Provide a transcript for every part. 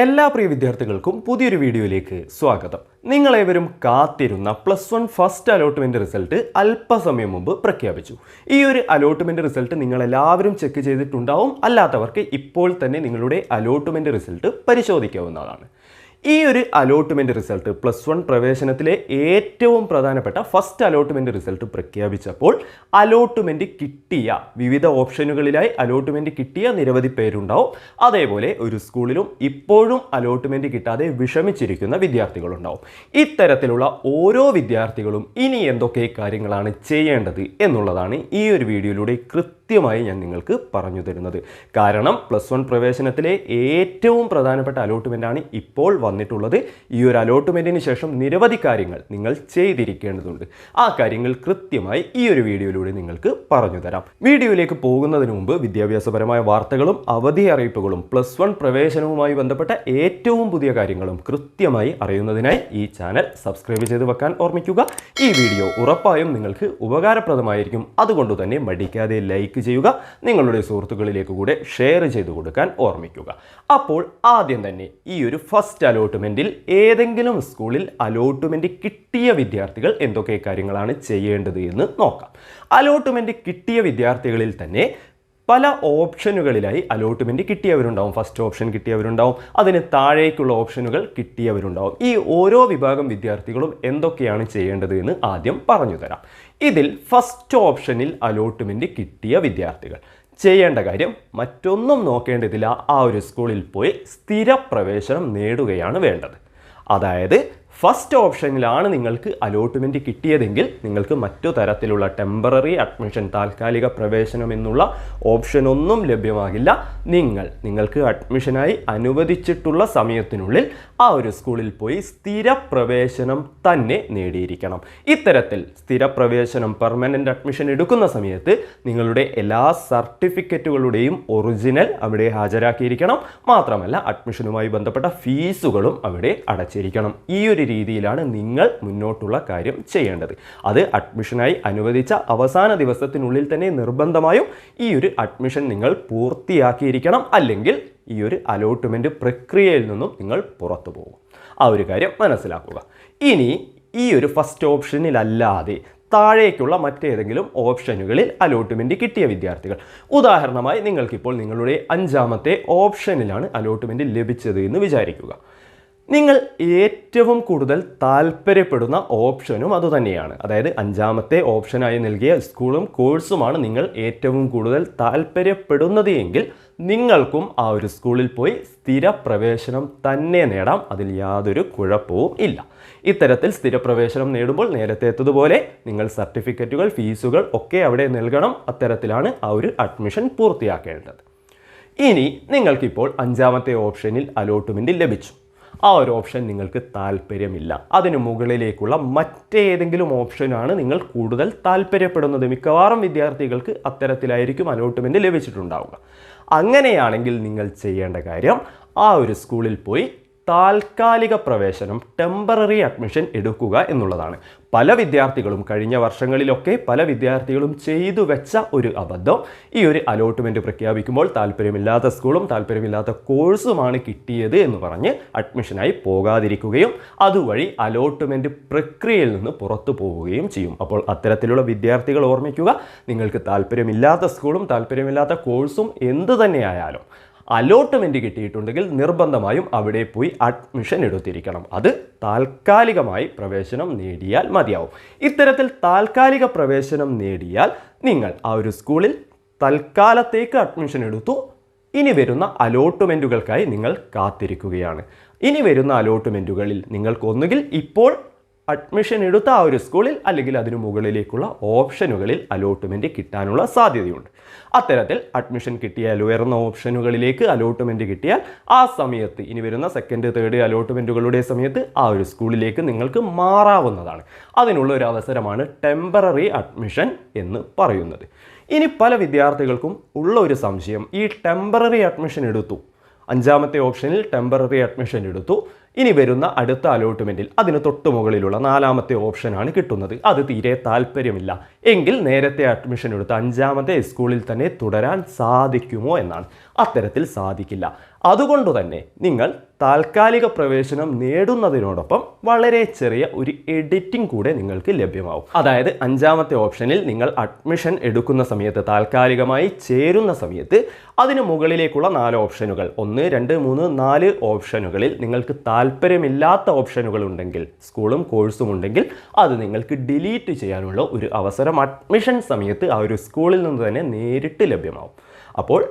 എല്ലാ പ്രിയ വിദ്യാർത്ഥികൾക്കും പുതിയൊരു വീഡിയോയിലേക്ക് സ്വാഗതം. നിങ്ങളേവരും കാത്തിരുന്ന plus one first allotment result അല്പസമയം മുമ്പ് പ്രഖ്യാപിച്ചു. ഈ ഒരു അലോട്ട്മെന്റ് റിസൾട്ട് നിങ്ങൾ എല്ലാവരും ചെക്ക് ചെയ്തിട്ടുണ്ടാവും. അല്ലാത്തവർക്ക് ഇപ്പോൾ തന്നെ നിങ്ങളുടെ അലോട്ട്മെന്റ് റിസൾട്ട് പരിശോധിക്കാവുന്നതാണ്. ഈ ഒരു അലോട്ട്മെന്റ് റിസൾട്ട് പ്ലസ് വൺ പ്രവേശനത്തിലെ ഏറ്റവും പ്രധാനപ്പെട്ട ഫസ്റ്റ് അലോട്ട്മെന്റ് റിസൾട്ട് പ്രഖ്യാപിച്ചപ്പോൾ അലോട്ട്മെന്റ് കിട്ടിയ വിവിധ ഓപ്ഷനുകളിലായി അലോട്ട്മെന്റ് കിട്ടിയ നിരവധി പേരുണ്ടാവും. അതേപോലെ ഒരു സ്കൂളിലും ഇപ്പോഴും അലോട്ട്മെന്റ് കിട്ടാതെ വിഷമിച്ചിരിക്കുന്ന വിദ്യാർത്ഥികളുണ്ടാവും. ഇത്തരത്തിലുള്ള ഓരോ വിദ്യാർത്ഥികളും ഇനി എന്തൊക്കെ കാര്യങ്ങളാണ് ചെയ്യേണ്ടത് എന്നുള്ളതാണ് ഈ ഒരു വീഡിയോയിലൂടെ കൃത്യമായി ഞാൻ നിങ്ങൾക്ക് പറഞ്ഞു തരുന്നത്. കാരണം പ്ലസ് വൺ പ്രവേശനത്തിലെ ഏറ്റവും പ്രധാനപ്പെട്ട അലോട്ട്മെന്റ് ആണ് ഇപ്പോൾ വന്നിട്ടുള്ളത്. ഈ ഒരു അലോട്ട്മെന്റിന് ശേഷം നിരവധി കാര്യങ്ങൾ നിങ്ങൾ ചെയ്തിരിക്കേണ്ടതുണ്ട്. ആ കാര്യങ്ങൾ കൃത്യമായി ഈ ഒരു വീഡിയോയിലൂടെ നിങ്ങൾക്ക് പറഞ്ഞു തരാം. വീഡിയോയിലേക്ക് പോകുന്നതിന് മുമ്പ് വിദ്യാഭ്യാസപരമായ വാർത്തകളും അവധി അറിയിപ്പുകളും പ്ലസ് വൺ പ്രവേശനവുമായി ബന്ധപ്പെട്ട ഏറ്റവും പുതിയ കാര്യങ്ങളും കൃത്യമായി അറിയുന്നതിനായി ഈ ചാനൽ സബ്സ്ക്രൈബ് ചെയ്ത് വെക്കാൻ ഓർമ്മിക്കുക. ഈ വീഡിയോ ഉറപ്പായും നിങ്ങൾക്ക് ഉപകാരപ്രദമായിരിക്കും. അതുകൊണ്ട് തന്നെ മടിക്കാതെ ലൈക്ക് ചെയ്യുക. നിങ്ങളുടെ സുഹൃത്തുക്കളിലേക്ക് കൂടെ ഷെയർ ചെയ്തു കൊടുക്കാൻ ഓർമ്മിക്കുക. അപ്പോൾ ആദ്യം തന്നെ ഈ ഒരു ഫസ്റ്റ് അലോട്ട്മെന്റിൽ ഏതെങ്കിലും സ്കൂളിൽ അലോട്ട്മെന്റ് കിട്ടിയ വിദ്യാർത്ഥികൾ എന്തൊക്കെ കാര്യങ്ങളാണ് ചെയ്യേണ്ടത് എന്ന് നോക്കാം. അലോട്ട്മെന്റ് കിട്ടിയ വിദ്യാർത്ഥികളിൽ തന്നെ പല ഓപ്ഷനുകളിലായി അലോട്ട്മെന്റ് കിട്ടിയവരുണ്ടാവും. ഫസ്റ്റ് ഓപ്ഷൻ കിട്ടിയവരുണ്ടാവും. അതിന് താഴേക്കുള്ള ഓപ്ഷനുകൾ കിട്ടിയവരുണ്ടാവും. ഈ ഓരോ വിഭാഗം വിദ്യാർത്ഥികളും എന്തൊക്കെയാണ് ചെയ്യേണ്ടത് എന്ന് ആദ്യം പറഞ്ഞു തരാം. ഇതിൽ ഫസ്റ്റ് ഓപ്ഷനിൽ അലോട്ട്മെന്റ് കിട്ടിയ വിദ്യാർത്ഥികൾ. ചെയ്യേണ്ട കാര്യം മറ്റൊന്നും നോക്കേണ്ടതില്ല. ആ ഒരു സ്കൂളിൽ പോയി സ്ഥിരപ്രവേശനം നേടുകയാണ് വേണ്ടത്. അതായത് ഫസ്റ്റ് ഓപ്ഷനിലാണ് നിങ്ങൾക്ക് അലോട്ട്മെന്റ് കിട്ടിയതെങ്കിൽ നിങ്ങൾക്ക് മറ്റു തരത്തിലുള്ള ടെമ്പററി അഡ്മിഷൻ താൽക്കാലിക പ്രവേശനം എന്നുള്ള ഓപ്ഷനൊന്നും ലഭ്യമാകില്ല. നിങ്ങൾ നിങ്ങൾക്ക് അഡ്മിഷനായി അനുവദിച്ചിട്ടുള്ള സമയത്തിനുള്ളിൽ ആ ഒരു സ്കൂളിൽ പോയി സ്ഥിരപ്രവേശനം തന്നെ നേടിയിരിക്കണം. ഇത്തരത്തിൽ സ്ഥിരപ്രവേശനം പെർമനന്റ് അഡ്മിഷൻ എടുക്കുന്ന സമയത്ത് നിങ്ങളുടെ എല്ലാ സർട്ടിഫിക്കറ്റുകളുടെയും ഒറിജിനൽ അവിടെ ഹാജരാക്കിയിരിക്കണം. മാത്രമല്ല അഡ്മിഷനുമായി ബന്ധപ്പെട്ട ഫീസുകളും അവിടെ അടച്ചിരിക്കണം. ഈ ഒരു രീതിയിലാണ് നിങ്ങൾ മുന്നോട്ടുള്ള കാര്യം ചെയ്യേണ്ടത്. അത് അഡ്മിഷനായി അനുവദിച്ച അവസാന ദിവസത്തിനുള്ളിൽ തന്നെ നിർബന്ധമായും ഈ ഒരു അഡ്മിഷൻ നിങ്ങൾ പൂർത്തിയാക്കിയിരിക്കണം. അല്ലെങ്കിൽ ഈ ഒരു അലോട്ട്മെന്റ് പ്രക്രിയയിൽ നിന്നും നിങ്ങൾ പുറത്തു പോകും. ആ ഒരു കാര്യം മനസ്സിലാക്കുക. ഇനി ഈ ഒരു ഫസ്റ്റ് ഓപ്ഷനിലല്ലാതെ താഴേക്കുള്ള മറ്റേതെങ്കിലും ഓപ്ഷനുകളിൽ അലോട്ട്മെന്റ് കിട്ടിയ വിദ്യാർത്ഥികൾ. ഉദാഹരണമായി നിങ്ങൾക്കിപ്പോൾ നിങ്ങളുടെ അഞ്ചാമത്തെ ഓപ്ഷനിലാണ് അലോട്ട്മെന്റ് ലഭിച്ചത് എന്ന് വിചാരിക്കുക. നിങ്ങൾ ഏറ്റവും കൂടുതൽ താല്പര്യപ്പെടുന്ന ഓപ്ഷനും അതുതന്നെയാണ് അതായത് അഞ്ചാമത്തെ ഓപ്ഷനായി നൽകിയ സ്കൂളും കോഴ്സുമാണ് നിങ്ങൾ ഏറ്റവും കൂടുതൽ താല്പര്യപ്പെടുന്നത് എങ്കിൽ നിങ്ങൾക്കും ആ ഒരു സ്കൂളിൽ പോയി സ്ഥിരപ്രവേശനം തന്നെ നേടാം. അതിൽ യാതൊരു കുഴപ്പവും ഇല്ല. ഇത്തരത്തിൽ സ്ഥിരപ്രവേശനം നേടുമ്പോൾ നേരത്തെ എത്തതുപോലെ നിങ്ങൾ സർട്ടിഫിക്കറ്റുകൾ ഫീസുകൾ ഒക്കെ അവിടെ നൽകണം. അത്തരത്തിലാണ് ആ ഒരു അഡ്മിഷൻ പൂർത്തിയാക്കേണ്ടത്. ഇനി നിങ്ങൾക്കിപ്പോൾ അഞ്ചാമത്തെ ഓപ്ഷനിൽ അലോട്ട്മെന്റ് ലഭിച്ചു. ആ ഒരു ഓപ്ഷൻ നിങ്ങൾക്ക് താല്പര്യമില്ല. അതിന് മുകളിലേക്കുള്ള മറ്റേതെങ്കിലും ഓപ്ഷനാണ് നിങ്ങൾ കൂടുതൽ താല്പര്യപ്പെടുന്നത്. മിക്കവാറും വിദ്യാർത്ഥികൾക്ക് അത്തരത്തിലായിരിക്കും അലോട്ട്മെന്റ് ലഭിച്ചിട്ടുണ്ടാവുക. അങ്ങനെയാണെങ്കിൽ നിങ്ങൾ ചെയ്യേണ്ട കാര്യം ആ ഒരു സ്കൂളിൽ പോയി താൽക്കാലിക പ്രവേശനം ടെമ്പററി അഡ്മിഷൻ എടുക്കുക എന്നുള്ളതാണ്. പല വിദ്യാർത്ഥികളും കഴിഞ്ഞ വർഷങ്ങളിലൊക്കെ പല വിദ്യാർത്ഥികളും ചെയ്തു വെച്ച ഒരു അബദ്ധം. ഈ ഒരു അലോട്ട്മെന്റ് പ്രഖ്യാപിക്കുമ്പോൾ താല്പര്യമില്ലാത്ത സ്കൂളും താല്പര്യമില്ലാത്ത കോഴ്സുമാണ് കിട്ടിയത് എന്ന് പറഞ്ഞ് അഡ്മിഷനായി പോകാതിരിക്കുകയും അതുവഴി അലോട്ട്മെന്റ് പ്രക്രിയയിൽ നിന്ന് പുറത്തു പോവുകയും ചെയ്യും. അപ്പോൾ അത്തരത്തിലുള്ള വിദ്യാർത്ഥികൾ ഓർമ്മിക്കുക നിങ്ങൾക്ക് താല്പര്യമില്ലാത്ത സ്കൂളും താല്പര്യമില്ലാത്ത കോഴ്സും എന്ത് തന്നെയായാലും അലോട്ട്മെന്റ് കിട്ടിയിട്ടുണ്ടെങ്കിൽ നിർബന്ധമായും അവിടെ പോയി അഡ്മിഷൻ എടുത്തിരിക്കണം. അത് താൽക്കാലികമായി പ്രവേശനം നേടിയാൽ മതിയാവും. ഇത്തരത്തിൽ താൽക്കാലിക പ്രവേശനം നേടിയാൽ നിങ്ങൾ ആ ഒരു സ്കൂളിൽ തൽക്കാലത്തേക്ക് അഡ്മിഷൻ എടുത്തു. ഇനി വരുന്ന അലോട്ട്മെന്റുകൾക്കായി നിങ്ങൾ കാത്തിരിക്കുകയാണ്. ഇനി വരുന്ന അലോട്ട്മെന്റുകളിൽ നിങ്ങൾക്ക് ഒന്നുകിൽ ഇപ്പോൾ അഡ്മിഷൻ എടുത്ത ആ ഒരു സ്കൂളിൽ അല്ലെങ്കിൽ അതിനു മുകളിലേക്കുള്ള ഓപ്ഷനുകളിൽ അലോട്ട്മെന്റ് കിട്ടാനുള്ള സാധ്യതയുണ്ട്. അത്തരത്തിൽ അഡ്മിഷൻ കിട്ടിയാൽ ഉയർന്ന ഓപ്ഷനുകളിലേക്ക് അലോട്ട്മെന്റ് കിട്ടിയാൽ ആ സമയത്ത് ഇനി വരുന്ന സെക്കൻഡ് തേർഡ് അലോട്ട്മെന്റുകളുടെ സമയത്ത് ആ ഒരു സ്കൂളിലേക്ക് നിങ്ങൾക്ക് മാറാവുന്നതാണ്. അതിനുള്ള ഒരു അവസരമാണ് ടെമ്പററി അഡ്മിഷൻ എന്ന് പറയുന്നത്. ഇനി പല വിദ്യാർത്ഥികൾക്കും ഉള്ള ഒരു സംശയം ഈ ടെമ്പററി അഡ്മിഷൻ എടുത്തു. അഞ്ചാമത്തെ ഓപ്ഷനിൽ ടെമ്പററി അഡ്മിഷൻ എടുത്തു. ഇനി വരുന്ന അടുത്ത അലോട്ട്മെന്റിൽ അതിന് തൊട്ട് മുകളിലുള്ള നാലാമത്തെ ഓപ്ഷനാണ് കിട്ടുന്നത്. അത് തീരെ താല്പര്യമില്ല. എങ്കിൽ നേരത്തെ അഡ്മിഷൻ എടുത്ത അഞ്ചാമത്തെ സ്കൂളിൽ തന്നെ തുടരാൻ സാധിക്കുമോ എന്നാണ്. അത്തരത്തിൽ സാധിക്കില്ല. അതുകൊണ്ട് തന്നെ നിങ്ങൾ താൽക്കാലിക പ്രവേശനം നേടുന്നതിനോടൊപ്പം വളരെ ചെറിയ ഒരു എഡിറ്റിംഗ് കൂടെ നിങ്ങൾക്ക് ലഭ്യമാവും. അതായത് അഞ്ചാമത്തെ ഓപ്ഷനിൽ നിങ്ങൾ അഡ്മിഷൻ എടുക്കുന്ന സമയത്ത് താൽക്കാലികമായി ചേരുന്ന സമയത്ത് അതിന് മുകളിലേക്കുള്ള നാല് ഓപ്ഷനുകൾ ഒന്ന് രണ്ട് മൂന്ന് നാല് ഓപ്ഷനുകളിൽ നിങ്ങൾക്ക് താല്പര്യമില്ലാത്ത ഓപ്ഷനുകൾ ഉണ്ടെങ്കിൽ സ്കൂളും കോഴ്സും ഉണ്ടെങ്കിൽ അത് നിങ്ങൾക്ക് ഡിലീറ്റ് ചെയ്യാനുള്ള ഒരു അവസരം അഡ്മിഷൻ സമയത്ത് ആ ഒരു സ്കൂളിൽ നിന്ന് തന്നെ നേരിട്ട് ലഭ്യമാവും. അപ്പോൾ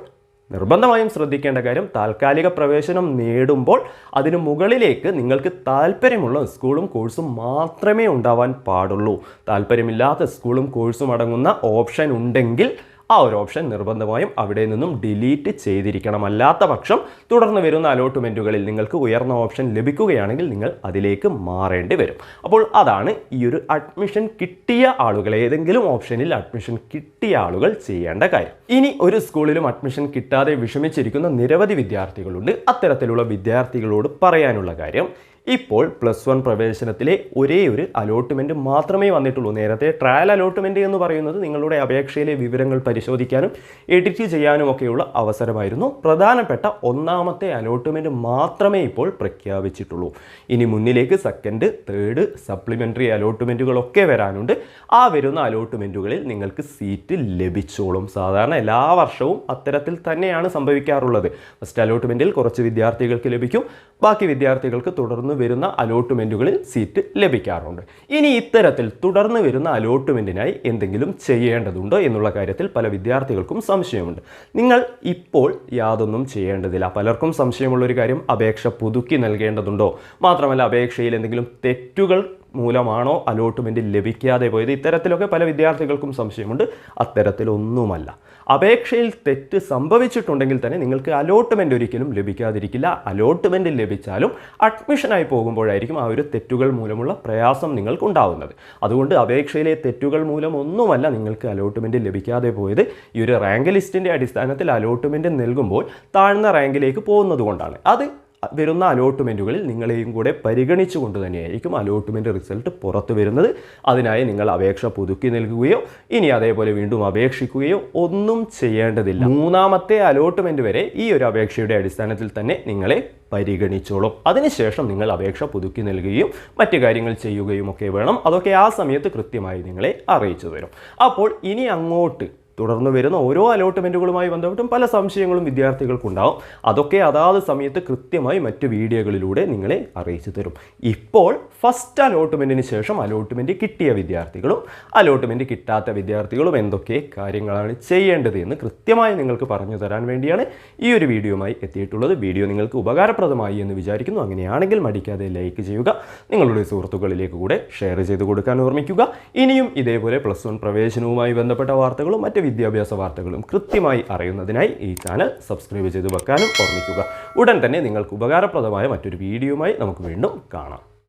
നിർബന്ധമായും ശ്രദ്ധിക്കേണ്ട കാര്യം താൽക്കാലിക പ്രവേശനം നേടുമ്പോൾ അതിന് മുകളിലേക്ക് നിങ്ങൾക്ക് താല്പര്യമുള്ള സ്കൂളും കോഴ്സും മാത്രമേ ഉണ്ടാവാൻ പാടുള്ളൂ. താല്പര്യമില്ലാത്ത സ്കൂളും കോഴ്സും അടങ്ങുന്ന ഓപ്ഷൻ ഉണ്ടെങ്കിൽ ആ ഒരു ഓപ്ഷൻ നിർബന്ധമായും അവിടെ നിന്നും ഡിലീറ്റ് ചെയ്തിരിക്കണം അല്ലാത്ത പക്ഷം തുടർന്ന് വരുന്ന അലോട്ട്മെന്റുകളിൽ നിങ്ങൾക്ക് ഉയർന്ന ഓപ്ഷൻ ലഭിക്കുകയാണെങ്കിൽ നിങ്ങൾ അതിലേക്ക് മാറേണ്ടി വരും. അപ്പോൾ അതാണ് ഈ ഒരു അഡ്മിഷൻ കിട്ടിയ ആളുകൾ ഏതെങ്കിലും ഓപ്ഷനിൽ അഡ്മിഷൻ കിട്ടിയ ആളുകൾ ചെയ്യേണ്ട കാര്യം. ഇനി ഒരു സ്കൂളിലും അഡ്മിഷൻ കിട്ടാതെ വിഷമിച്ചിരിക്കുന്ന നിരവധി വിദ്യാർത്ഥികളുണ്ട്. അത്തരത്തിലുള്ള വിദ്യാർത്ഥികളോട് പറയാനുള്ള കാര്യം ഇപ്പോൾ പ്ലസ് വൺ പ്രവേശനത്തിലെ ഒരേ ഒരു അലോട്ട്മെന്റ് മാത്രമേ വന്നിട്ടുള്ളൂ. നേരത്തെ ട്രയൽ അലോട്ട്മെന്റ് എന്ന് പറയുന്നത് നിങ്ങളുടെ അപേക്ഷയിലെ വിവരങ്ങൾ പരിശോധിക്കാനും എഡിറ്റ് ചെയ്യാനും ഒക്കെയുള്ള അവസരമായിരുന്നു. പ്രധാനപ്പെട്ട ഒന്നാമത്തെ അലോട്ട്മെന്റ് മാത്രമേ ഇപ്പോൾ പ്രഖ്യാപിച്ചിട്ടുള്ളൂ. ഇനി മുന്നിലേക്ക് സെക്കൻഡ് തേർഡ് സപ്ലിമെന്ററി അലോട്ട്മെന്റുകളൊക്കെ വരാനുണ്ട്. ആ വരുന്ന അലോട്ട്മെന്റുകളിൽ നിങ്ങൾക്ക് സീറ്റ് ലഭിച്ചോളും. സാധാരണ എല്ലാ വർഷവും അത്തരത്തിൽ തന്നെയാണ് സംഭവിക്കാറുള്ളത്. ഫസ്റ്റ് അലോട്ട്മെന്റിൽ കുറച്ച് വിദ്യാർത്ഥികൾക്ക് ലഭിക്കും. ബാക്കി വിദ്യാർത്ഥികൾക്ക് തുടർന്ന് വരുന്ന അലോട്ട്മെന്റുകളിൽ സീറ്റ് ലഭിക്കാറുണ്ട്. ഇനി ഇത്തരത്തിൽ തുടർന്ന് വരുന്ന അലോട്ട്മെന്റിനായി എന്തെങ്കിലും ചെയ്യേണ്ടതുണ്ടോ എന്നുള്ള കാര്യത്തിൽ പല വിദ്യാർത്ഥികൾക്കും സംശയമുണ്ട്. നിങ്ങൾ ഇപ്പോൾ യാതൊന്നും ചെയ്യേണ്ടതില്ല. പലർക്കും സംശയമുള്ള ഒരു കാര്യം അപേക്ഷ പുതുക്കി നൽകേണ്ടതുണ്ടോ? മാത്രമല്ല അപേക്ഷയിൽ എന്തെങ്കിലും തെറ്റുകൾ മൂലമാണോ അലോട്ട്മെന്റ് ലഭിക്കാതെ പോയത്? ഇത്തരത്തിലൊക്കെ പല വിദ്യാർത്ഥികൾക്കും സംശയമുണ്ട്. അത്തരത്തിലൊന്നുമല്ല. അപേക്ഷയിൽ തെറ്റ് സംഭവിച്ചിട്ടുണ്ടെങ്കിൽ തന്നെ നിങ്ങൾക്ക് അലോട്ട്മെന്റ് ഒരിക്കലും ലഭിക്കാതിരിക്കില്ല. അലോട്ട്മെന്റ് ലഭിച്ചാലും അഡ്മിഷനായി പോകുമ്പോഴായിരിക്കും ആ ഒരു തെറ്റുകൾ മൂലമുള്ള പ്രയാസം നിങ്ങൾക്കുണ്ടാവുന്നത്. അതുകൊണ്ട് അപേക്ഷയിലെ തെറ്റുകൾ മൂലം ഒന്നുമല്ല നിങ്ങൾക്ക് അലോട്ട്മെന്റ് ലഭിക്കാതെ പോയത്. ഈ ഒരു റാങ്ക് ലിസ്റ്റിന്റെ അടിസ്ഥാനത്തിൽ അലോട്ട്മെന്റ് നൽകുമ്പോൾ താഴ്ന്ന റാങ്കിലേക്ക് പോകുന്നത് കൊണ്ടാണ്. അത് വരുന്ന അലോട്ട്മെന്റുകളിൽ നിങ്ങളെയും കൂടെ പരിഗണിച്ചുകൊണ്ട് തന്നെയായിരിക്കും അലോട്ട്മെന്റ് റിസൾട്ട് പുറത്തു വരുന്നത്. അതിനായി നിങ്ങൾ അപേക്ഷ പുതുക്കി നൽകുകയോ ഇനി അതേപോലെ വീണ്ടും അപേക്ഷിക്കുകയോ ഒന്നും ചെയ്യേണ്ടതില്ല. മൂന്നാമത്തെ അലോട്ട്മെന്റ് വരെ ഈ ഒരു അപേക്ഷയുടെ അടിസ്ഥാനത്തിൽ തന്നെ നിങ്ങളെ പരിഗണിച്ചോളും. അതിനുശേഷം നിങ്ങൾ അപേക്ഷ പുതുക്കി നൽകുകയും മറ്റു കാര്യങ്ങൾ ചെയ്യുകയും ഒക്കെ വേണം. അതൊക്കെ ആ സമയത്ത് കൃത്യമായി നിങ്ങളെ അറിയിച്ചു തരും. അപ്പോൾ ഇനി അങ്ങോട്ട് തുടർന്ന് വരുന്ന ഓരോ അലോട്ട്മെന്റുകളുമായി ബന്ധപ്പെട്ടും പല സംശയങ്ങളും വിദ്യാർത്ഥികൾക്കുണ്ടാവും. അതൊക്കെ അതാത് സമയത്ത് കൃത്യമായി മറ്റ് വീഡിയോകളിലൂടെ നിങ്ങളെ അറിയിച്ചു തരും. ഇപ്പോൾ ഫസ്റ്റ് അലോട്ട്മെന്റിന് ശേഷം അലോട്ട്മെന്റ് കിട്ടിയ വിദ്യാർത്ഥികളും അലോട്ട്മെന്റ് കിട്ടാത്ത വിദ്യാർത്ഥികളും എന്തൊക്കെ കാര്യങ്ങളാണ് ചെയ്യേണ്ടത് എന്ന് കൃത്യമായി നിങ്ങൾക്ക് പറഞ്ഞു തരാൻ വേണ്ടിയാണ് ഈ ഒരു വീഡിയോയുമായി എത്തിയിട്ടുള്ളത്. വീഡിയോ നിങ്ങൾക്ക് ഉപകാരപ്രദമായി എന്ന് വിചാരിക്കുന്നു. അങ്ങനെയാണെങ്കിൽ മടിക്കാതെ ലൈക്ക് ചെയ്യുക നിങ്ങളുടെ സുഹൃത്തുക്കളിലേക്ക് കൂടെ ഷെയർ ചെയ്ത് കൊടുക്കാൻ ഓർമ്മിക്കുക. ഇനിയും ഇതേപോലെ പ്ലസ് വൺ പ്രവേശനവുമായി ബന്ധപ്പെട്ട വാർത്തകളും മറ്റ് വിദ്യാഭ്യാസ വാർത്തകളും കൃത്യമായി അറിയുന്നതിനായി ഈ ചാനൽ സബ്സ്ക്രൈബ് ചെയ്ത് വെക്കാനും ഓർമ്മിക്കുക. ഉടൻ തന്നെ നിങ്ങൾക്ക് ഉപകാരപ്രദമായ മറ്റൊരു വീഡിയോയുമായി നമുക്ക് വീണ്ടും കാണാം.